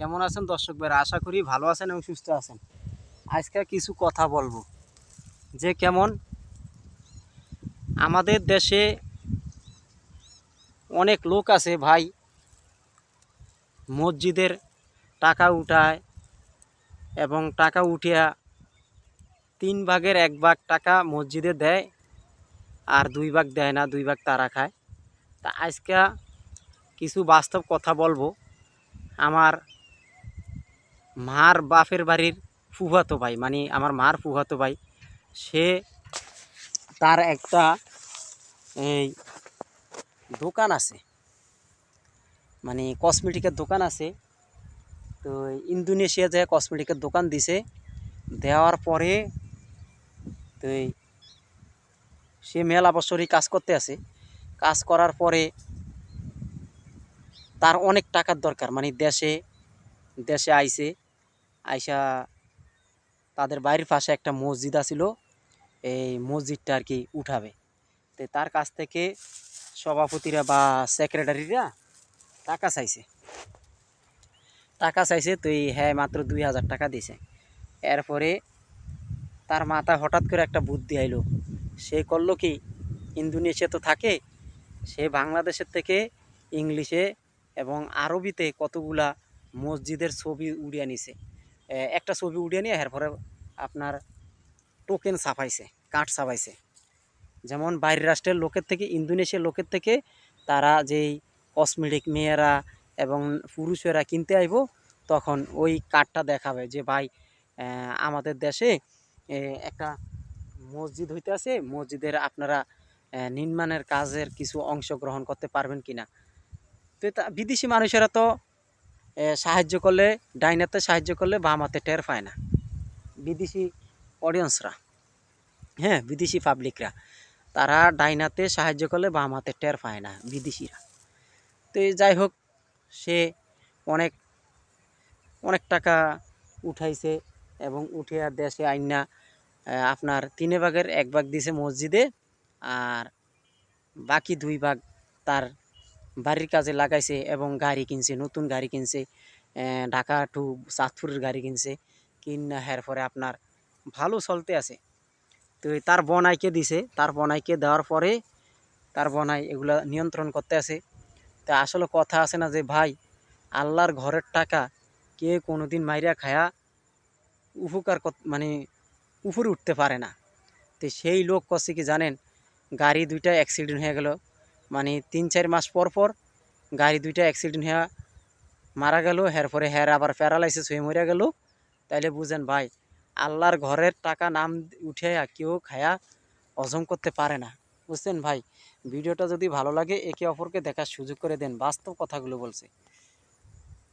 কেমন আছেন দর্শক ভাইরা? আশা করি ভালো আছেন এবং সুস্থ আছেন। আজকে কিছু কথা বলব। যে কেমন আমাদের দেশে অনেক লোক আছে ভাই, মসজিদের টাকা উঠায় এবং টাকা উঠিয়া তিন ভাগের এক ভাগ টাকা মসজিদে দেয় আর দুই ভাগ দেয় না, দুই ভাগ তারা খায়। তা আজকে কিছু বাস্তব কথা বলব। আমার মার বাপের বাড়ির ফুফাতো ভাই মানে আমার মার ফুফাতো ভাই, সে তার একটা এই দোকান আছে মানে কসমেটিকের দোকান আছে। তো ইন্দোনেশিয়া যে কসমেটিকের দোকান দিছে, দেওয়ার পরে তো সে মেলা বছরই কাজ করতে আছে। কাজ করার পরে তার অনেক টাকার দরকার মানে দেশে দেশে আইসে আইসা তাদের বাড়ির পাশে একটা মসজিদ আছিল, এই মসজিদটা আর কি উঠাবে। তো তার কাছ থেকে সভাপতিরা বা সেক্রেটারিরা টাকা চাইছে। টাকা চাইছে, তো এই হ্যাঁ মাত্র দুই হাজার টাকা দিছে এরপরে তার মাথা হঠাৎ করে একটা বুদ্ধি আইলো। সে করল কি, ইন্দোনেশিয়া তো থাকে, সে বাংলাদেশের থেকে ইংলিশে এবং আরবিতে কতগুলা মসজিদের ছবি উড়িয়ে নিছে। একটা ছবি উড়িয়ে নিয়ে এরপরে আপনার টোকেন ছাপাইছে, কাঠ ছাপাইছে। যেমন বাইরের রাষ্ট্রের লোকের থেকে, ইন্দোনেশিয়ার লোকের থেকে তারা যেই কসমেটিক মেয়েরা এবং পুরুষেরা কিনতে আইব, তখন ওই কার্ডটা দেখাবে যে, ভাই আমাদের দেশে একটা মসজিদ হইতে আছে। মসজিদের আপনারা নির্মাণের কাজের কিছু অংশগ্রহণ করতে পারবেন কিনা? তো তা বিদেশি মানুষেরা তো সাহায্য করলে ডাইনাতে সাহায্য করলে বাম হাতে টের পায় না। বিদেশি অডিয়েন্সরা হ্যাঁ বিদেশি পাবলিকরা তারা ডাইনাতে সাহায্য করলে বাম হাতে টের পায় না বিদেশিরা। তো যাই হোক, সে অনেক অনেক টাকা উঠাইছে এবং উঠে আর দেশে আইনা আপনার তিনে ভাগের এক ভাগ দিছে মসজিদে আর বাকি দুই ভাগ তার বাড়ির কাজে লাগাইছে এবং গাড়ি কিনছে, নতুন গাড়ি কিনছে ঢাকা টু চাঁদপুরের গাড়ি কিনছে, কিনা হের পরে আপনার ভালো চলতে আছে। তো তার বনাইকে দিছে, তার বনাইকে দেওয়ার পরে তার বনাই এগুলা নিয়ন্ত্রণ করতে আছে। তা আসলে কথা আছে না যে, ভাই, আল্লাহর ঘরের টাকা কে কোনোদিন মাইরা খায়া উপকার মানে উপরে উঠতে পারে না। তো সেই লোক করছে কি জানেন, গাড়ি দুইটা অ্যাক্সিডেন্ট হয়ে গেল। মানে তিন, চার মাস পর পর গাড়ি দুইটা অ্যাক্সিডেন্ট হয়ে মারা গেল, হের পরে হের আবার প্যারালাইসিস হয়ে মরে গেল। তাইলে বুঝেন ভাই, আল্লাহর ঘরের টাকা নাম উঠে কেউ খায়া হজম করতে পারে না। বুঝছেন ভাই? ভিডিওটা যদি ভালো লাগে, একে অপরকে দেখার সুযোগ করে দেন। বাস্তব কথাগুলো বলছে।